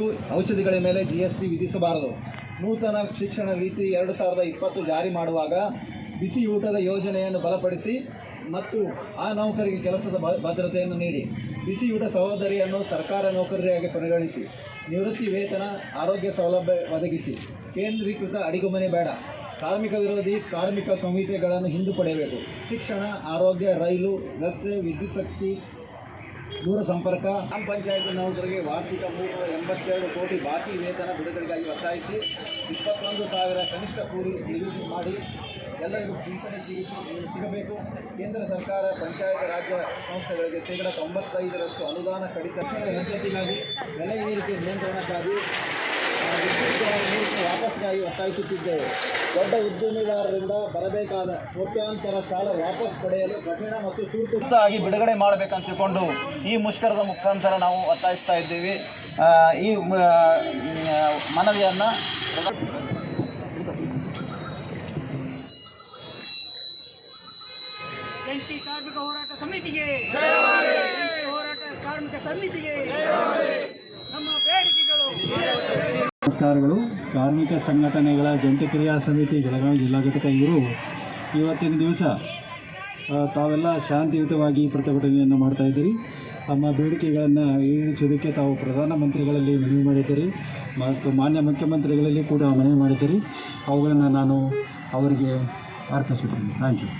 ಸರಕು ಔಷಧಿಗಳ ಮೇಲೆ ಜಿ ಎಸ್ ಟಿ ವಿಧಿಸಬಾರದು. ನೂತನ ಶಿಕ್ಷಣ ನೀತಿ ಎರಡು ಸಾವಿರದ ಇಪ್ಪತ್ತು ಜಾರಿ ಮಾಡುವಾಗ ಬಿಸಿ ಊಟದ ಯೋಜನೆಯನ್ನು ಬಲಪಡಿಸಿ ಮತ್ತು ಆ ನೌಕರಿಗೆ ಕೆಲಸದ ಭದ್ರತೆಯನ್ನು ನೀಡಿ. ಬಿಸಿಯೂಟ ಸಹೋದರಿಯನ್ನು ಸರ್ಕಾರ ನೌಕರಿಯಾಗಿ ಪರಿಗಣಿಸಿ. ನಿವೃತ್ತಿ ವೇತನ, ಆರೋಗ್ಯ ಸೌಲಭ್ಯ ಒದಗಿಸಿ. ಕೇಂದ್ರೀಕೃತ ಅಡಿಗುಮನೆ ಬೇಡ. ಕಾರ್ಮಿಕ ವಿರೋಧಿ, ಕಾರ್ಮಿಕ ಸಂಹಿತೆಗಳನ್ನು ಹಿಂದುಪಡೆಯಬೇಕು ಶಿಕ್ಷಣ, ಆರೋಗ್ಯ, ರೈಲು, ರಸ್ತೆ, ವಿದ್ಯುತ್ ಶಕ್ತಿ ದೂರ ಸಂಪರ್ಕ. ಗ್ರಾಮ ಪಂಚಾಯತ್ ನೌಕರಿಗೆ ವಾರ್ಷಿಕ ಮೂರು ಎಂಬತ್ತೆರಡು ಕೋಟಿ ಬಾಕಿ ವೇತನ ಬಿಡುಗಡೆಗಾಗಿ ಒತ್ತಾಯಿಸಿ ಇಪ್ಪತ್ತೊಂದು ಸಾವಿರ ಕನಿಷ್ಠ ಕೂಲಿ ನಿಗದಿ ಮಾಡಿ ಎಲ್ಲರಿಗೂ ಪಿಂಚಣಿ ಸಿಗಿಸಿ ಸಿಗಬೇಕು. ಕೇಂದ್ರ ಸರ್ಕಾರ ಪಂಚಾಯತ್ ರಾಜ್ಯ ಸಂಸ್ಥೆಗಳಿಗೆ ಶೇಕಡ ತೊಂಬತ್ತೈದರಷ್ಟು ಅನುದಾನ ಕಡಿತ. ಹೆಚ್ಚಿಗಾಗಿ ಬೆಲೆ ಏರಿಕೆ ನಿಯಂತ್ರಣಕ್ಕಾಗಿ ನೀರಿನ ವಾಪಸ್ಗಾಗಿ ಒತ್ತಾಯಿಸುತ್ತಿದ್ದೇವೆ. ದೊಡ್ಡ ಉದ್ಯಮಿದಾರರಿಂದ ಬರಬೇಕಾದ ಕೋಟ್ಯಾಂತರ ಸಾಲ ವಾಪಸ್ ಪಡೆಯಲು ಕಠಿಣ ಮತ್ತು ತುರ್ತಾಗಿ ಬಿಡುಗಡೆ ಮಾಡಬೇಕಂತ ತಿಳ್ಕೊಂಡು ಈ ಮುಷ್ಕರದ ಮುಖಾಂತರ ನಾವು ಒತ್ತಾಯಿಸ್ತಾ ಇದ್ದೀವಿ. ಈ ಮನವಿಯನ್ನು ಜಂಟಿ ಕಾರ್ಮಿಕ ಹೋರಾಟ ಸಮಿತಿಗೆ. ಹೋರಾಟ ಕಾರ್ಮಿಕ ಸಮಿತಿಗೆ. ನಮಸ್ಕಾರಗಳು. ಕಾರ್ಮಿಕ ಸಂಘಟನೆಗಳ ಜಂಟಿ ಕ್ರಿಯಾ ಸಮಿತಿ ಬೆಳಗಾವಿ ಜಿಲ್ಲಾ ಘಟಕ ಇವರು ಇವತ್ತಿನ ದಿವಸ ತಾವೆಲ್ಲ ಶಾಂತಿಯುತವಾಗಿ ಪ್ರತಿಭಟನೆಯನ್ನು ಮಾಡ್ತಾ ಇದ್ದೀರಿ. ತಮ್ಮ ಬೇಡಿಕೆಗಳನ್ನು ಈಡೇರಿಸೋದಕ್ಕೆ ತಾವು ಪ್ರಧಾನಮಂತ್ರಿಗಳಲ್ಲಿ ಮನವಿ ಮಾಡಿದ್ದೀರಿ. ಮತ್ತು ಮಾನ್ಯ ಮುಖ್ಯಮಂತ್ರಿಗಳಲ್ಲಿ ಕೂಡ ಮನವಿ ಮಾಡಿದ್ದೀರಿ. ಅವುಗಳನ್ನು ನಾನು ಅವರಿಗೆ ಅರ್ಪಿಸುತ್ತೇನೆ. Thank you